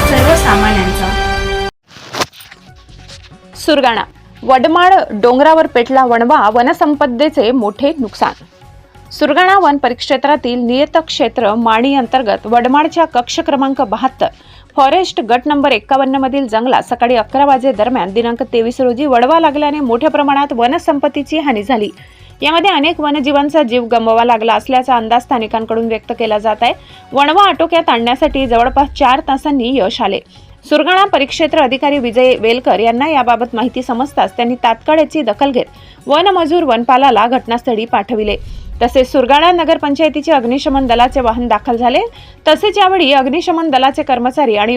सर्वसामान्यांचा. सुरगाणा वडमाळ डोंगरावर पेटला वणवा वनसंपदेचे मोठे नुकसान. सुरगाणा वन परिक्षेत्रातील नियत क्षेत्र माणी अंतर्गत वडमाळच्या कक्ष क्रमांक बहात्तर फॉरेस्ट गट नंबर एक्कावन्न मधील जंगलात सकाळी अकरा वाजे दरम्यान दिनांक तेवीस रोजी वडवा लागल्याने मोठ्या प्रमाणात वनसंपत्तीची हानी झाली. यामध्ये अनेक वनजीवांचा जीव गमवावा लागला असल्याचा अंदाज स्थानिकांकडून व्यक्त केला जात आहे. वणवा आटोक्यात आणण्यासाठी जवळपास चार तासांनी यश आले. सुरगाणा परिक्षेत्र अधिकारी विजय वेलकर यांना याबाबत माहिती समजताच त्यांनी तात्काळ याची दखल घेत वनमजूर वनपालाला घटनास्थळी पाठविले. तसेच सुरगाणा नगरपंचायतीचे अग्निशमन दलाचे वाहन दाखल झाले. तसेच यावेळी अग्निशमन दलाचे कर्मचारी आणि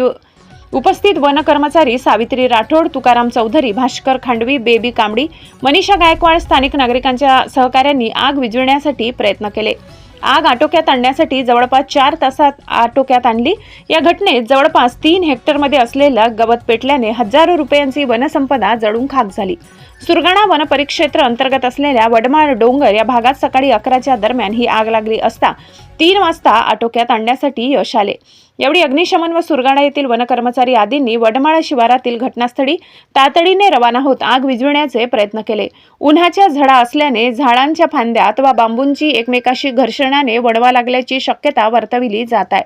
उपस्थित वन कर्मचारी सावित्री राठोड तुकाराम चौधरी भास्कर खांडवी बेबी कांबडी मनीषा गायकवाड स्थानिक नागरिकांच्या सहकार्यांनी आग विझविण्यासाठी प्रयत्न केले. आग आटोक्यात आणण्यासाठी जवळपास चार तासात आटोक्यात आणली. या घटनेत जवळपास तीन हेक्टरमध्ये असलेलं गवत पेटल्याने हजारो रुपयांची वनसंपदा जळून खाक झाली. सुरगाणा वन परिक्षेत्र अंतर्गत असलेल्या वडमाळ डोंगर या भागात सकाळी अकराच्या दरम्यान ही आग लागली असता तीन वाजता आटोक्यात आणण्यासाठी यश आले. यावेळी अग्निशमन व सुरगाणा येथील वनकर्मचारी आदींनी वडमाळ शिवारातील घटनास्थळी तातडीने रवाना होत आग विझविण्याचे प्रयत्न केले. उन्हाच्या झडा असल्याने झाडांच्या फांद्यात वा बांबूंची एकमेकाशी घर्षणाने वडवा लागल्याची शक्यता वर्तविली जात आहे.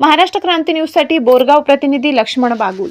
महाराष्ट्र क्रांती न्यूजसाठी बोरगाव प्रतिनिधी लक्ष्मण बागुल.